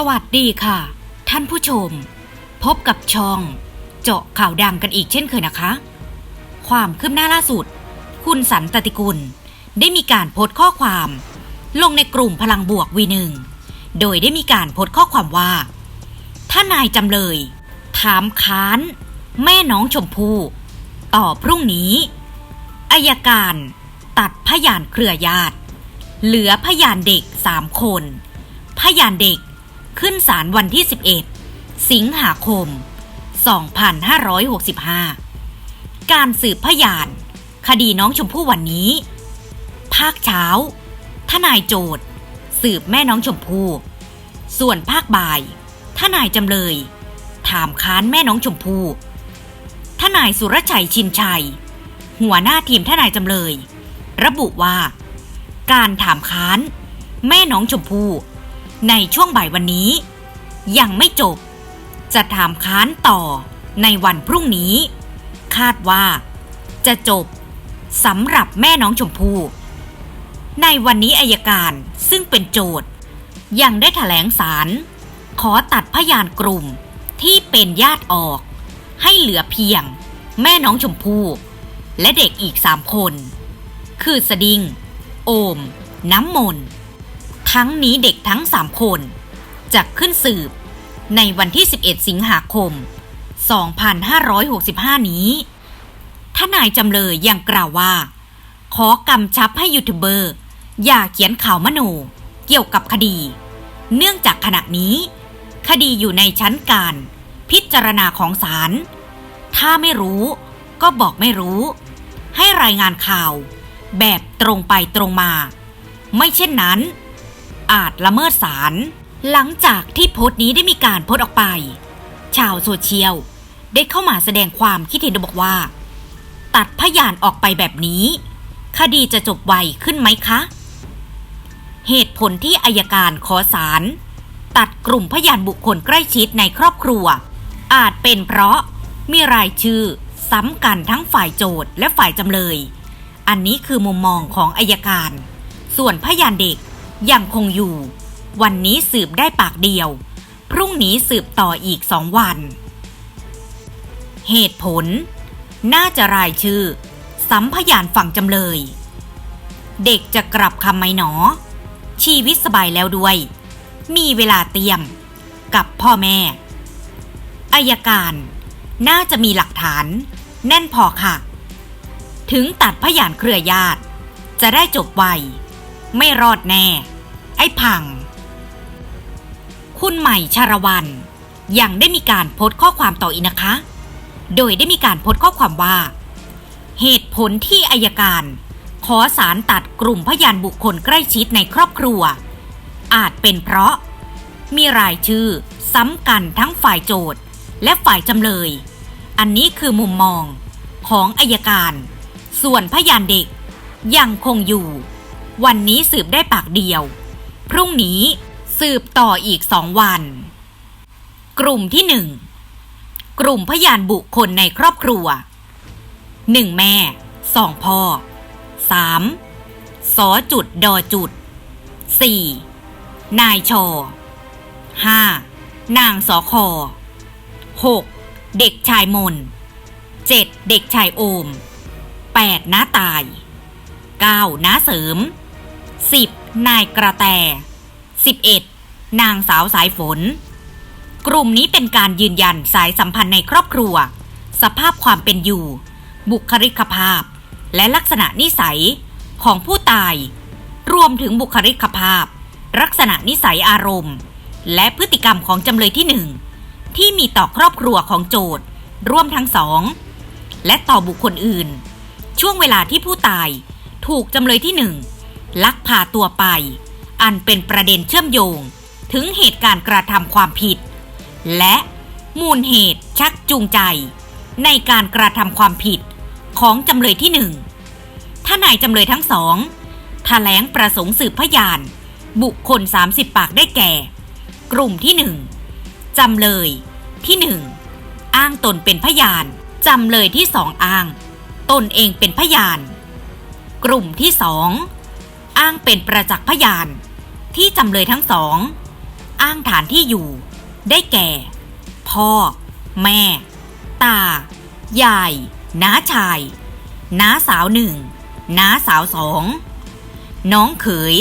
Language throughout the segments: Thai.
สวัสดีค่ะ ท่านผู้ชม พบกับช่อง เจาะข่าวดังกันอีกเช่นเคยนะคะ ความคืบหน้าล่าสุด คุณสันตติกุล ได้มีการโพสต์ข้อความ ลงในกลุ่มพลังบวกวีหนึ่งโดยได้มีการโพสต์ข้อความว่า ถ้านายจำเลย ถามค้าน แม่น้องชมพู่ต่อพรุ่งนี้อายการตัดพยานเครือญาติ เหลือพยานเด็กสามคน พยานเด็ก ขึ้นศาลวันที่ 11 สิงหาคม 2565 การสืบพยาน คดีน้องชมพู่วันนี้ ภาคเช้า ทนายโจทย์ สืบแม่น้องชมพู่ ส่วนภาคบ่าย ทนายจำเลย ถามค้านแม่น้องชมพู่ ทนายสุรชัยชินชัย หัวหน้าทีมทนายจำเลย ระบุว่า การถามค้าน แม่น้องชมพู่ ในช่วงบ่ายวันนี้ ยังไม่จบ จะถามค้านต่อในวันพรุ่งนี้ คาดว่า จะจบสำหรับแม่น้องชมพู่ในวันนี้อายการซึ่งเป็นโจทย์ ยังได้แถลงสาร ขอตัดพยานกลุ่มที่เป็นญาติออก ให้เหลือเพียง แม่น้องชมพู่และเด็กอีกสามคน คือสดิง โอม น้ำมนต์ ทั้งนี้เด็กทั้งสามคนจะขึ้นสืบในวันที่ 11 สิงหาคม 2565 นี้ทนายจำเลยยังกล่าวว่า ขอกำชับให้ยูทูบเบอร์ อย่าเขียนข่าวมโน เกี่ยวกับคดี เนื่องจากขณะนี้ คดีอยู่ในชั้นการ พิจารณาของศาลถ้าไม่รู้ก็บอกไม่รู้ ให้รายงานข่าว แบบตรงไปตรงมา ไม่เช่นนั้น อาจละเมิดศาลหลังจากที่โพสต์นี้ได้มีการโพสต์ออกไป ชาวโซเชียลได้เข้ามาแสดงความคิดเห็นบอกว่า ตัดพยานออกไปแบบนี้ คดีจะจบไวขึ้นไหมคะ เหตุผลที่อายการขอศาลตัดกลุ่มพยานบุคคลใกล้ชิดในครอบครัว อาจเป็นเพราะมีรายชื่อซ้ำกันทั้งฝ่ายโจทย์และฝ่ายจำเลย อันนี้คือมุมมองของอายการ ส่วนพยานเด็ก ยังคงอยู่ วันนี้สืบได้ปากเดียว พรุ่งนี้สืบต่ออีกสองวัน เหตุผล น่าจะรายชื่อ สัมพยานฝั่งจำเลย เด็กจะกลับคำไหมหนอ ชีวิตสบายแล้วด้วย มีเวลาเตรียม กับพ่อแม่อายการน่าจะมีหลักฐาน แน่นพอค่ะ ถึงตัดพยานเครือญาติ จะได้จบไว ไม่รอดแน่ ไอ้พัง คุณใหม่ชาละวัน ยังได้มีการโพสต์ข้อความต่ออีกนะคะ โดยได้มีการโพสต์ข้อความว่า เหตุผลที่อายการ ขอสารตัดกลุ่มพยานบุคคลใกล้ชิดในครอบครัว อาจเป็นเพราะ มีรายชื่อซ้ำกันทั้งฝ่ายโจทย์และฝ่ายจำเลย อันนี้คือมุมมองของอายการ ส่วนพยานเด็กยังคงอยู่ วันนี้สืบได้ปากเดียว พรุ่งนี้สืบต่ออีกสองวัน กลุ่มที่หนึ่งกลุ่มพยานบุคคลในครอบครัวหนึ่งแม่สองพ่อสามสอจุดดอจุดสี่นายชอห้านางสอคอหกเด็กชายมนเจ็ดเด็กชายโอมแปดน้าตายเก้าน้าเสริม สิบนายกระแตสิบเอ็ดนางสาวสายฝน กลุ่มนี้เป็นการยืนยันสายสัมพันธ์ในครอบครัว สภาพความเป็นอยู่ บุคลิกภาพ และลักษณะนิสัยของผู้ตาย รวมถึงบุคลิกภาพ ลักษณะนิสัยอารมณ์ และพฤติกรรมของจำเลยที่หนึ่งที่มีต่อครอบครัวของโจทย์ร่วมทั้งสอง และต่อบุคคลอื่น ช่วงเวลาที่ผู้ตายถูกจำเลยที่หนึ่ง ลักพาตัวไป อันเป็นประเด็นเชื่อมโยง ถึงเหตุการณ์กระทำความผิด และมูลเหตุชักจูงใจ ในการกระทำความผิดของจำเลยที่หนึ่งถ้านายจำเลยทั้งสองแถลงประสงค์สืบพยาน บุคคล 30 ปากได้แก่ กลุ่มที่หนึ่งจำเลยที่หนึ่งอ้างตนเป็นพยาน จำเลยที่สองอ้าง ตนเองเป็นพยาน กลุ่มที่สอง อ้างเป็นประจักษ์พยาน ที่จำเลยทั้งสอง อ้างฐานที่อยู่ ได้แก่ พ่อ แม่ ตา ยายน้าชายน้าสาวหนึ่งน้าสาวสองน้องเขย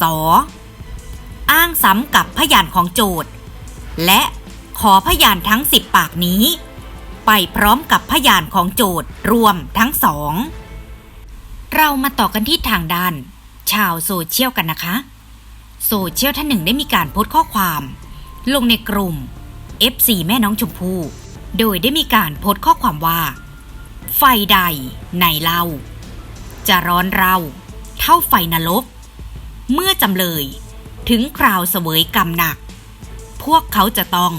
สออ้างซ้ำกับพยานของโจทย์ และขอพยานทั้งสิบปากนี้ ไปพร้อมกับพยานของโจทย์รวมทั้งสอง เรามาต่อกันที่ทางด้าน ชาวโซเชียลกันนะคะ โซเชียลท่านหนึ่งได้มีการโพสต์ข้อความ ลงในกลุ่ม FC แม่น้องชมพู่โดยได้มีการโพสต์ข้อความว่า ไฟใดในเล่าจะร้อนเรา เท่าไฟนรกเมื่อจำเลยถึงคราวเสวยกรรมหนัก พวกเขาจะต้อง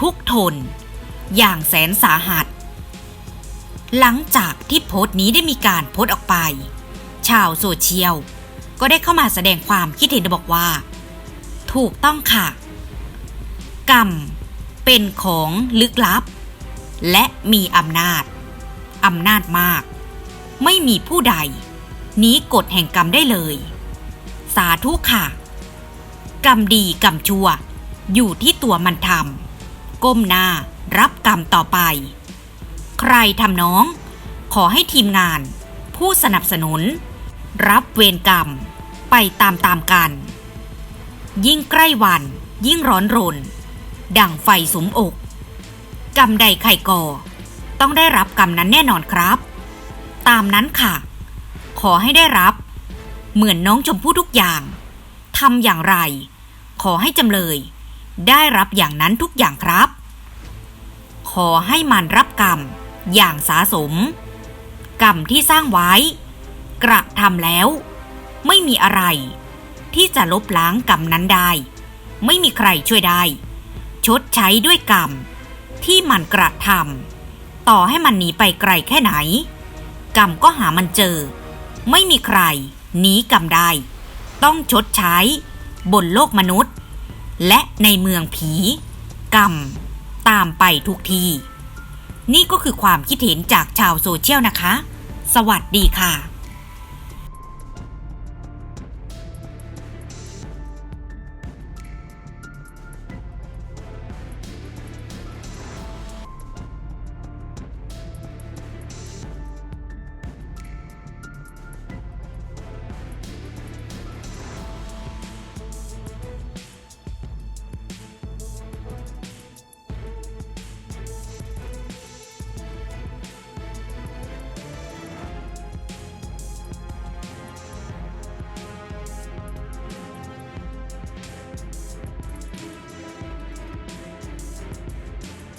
ทุกทน อย่างแสนสาหัส หลังจากที่โพสต์นี้ได้มีการโพสต์ออกไป ชาวโซเชียล ก็ได้เข้ามาแสดงความคิดเห็นบอกว่า ถูกต้องค่ะ กรรม เป็นของลึกลับ และมีอำนาจอำนาจมาก ไม่มีผู้ใดหนีกฎแห่งกรรมได้เลย สาธุค่ะ กรรมดีกรรมชั่ว อยู่ที่ตัวมันทำก้มหน้ารับกรรมต่อไป ใครทำน้อง ขอให้ทีมงาน ผู้สนับสนุน รับเวรกรรม ไปตามตามกัน ยิ่งใกล้วัน ยิ่งร้อนรน ดั่งไฟสมอก กรรมใดใครก่อ ต้องได้รับกรรมนั้นแน่นอนครับ ตามนั้นค่ะ ขอให้ได้รับ เหมือนน้องชมพู่ทุกอย่างทำอย่างไร ขอให้จำเลย ได้รับอย่างนั้นทุกอย่างครับ ขอให้มันรับกรรม อย่างสาสม กรรมที่สร้างไว้ กระทำแล้ว ไม่มีอะไร ที่จะลบล้างกรรมนั้นได้ ไม่มีใครช่วยได้ ชดใช้ด้วยกรรม ที่มันกระทำต่อให้มันหนีไปไกลแค่ไหน กรรมก็หามันเจอ ไม่มีใครหนีกรรมได้ ต้องชดใช้บนโลกมนุษย์ และในเมืองผี กรรม ตามไปทุกทีนี่ก็คือความคิดเห็นจากชาวโซเชียลนะคะ สวัสดีค่ะ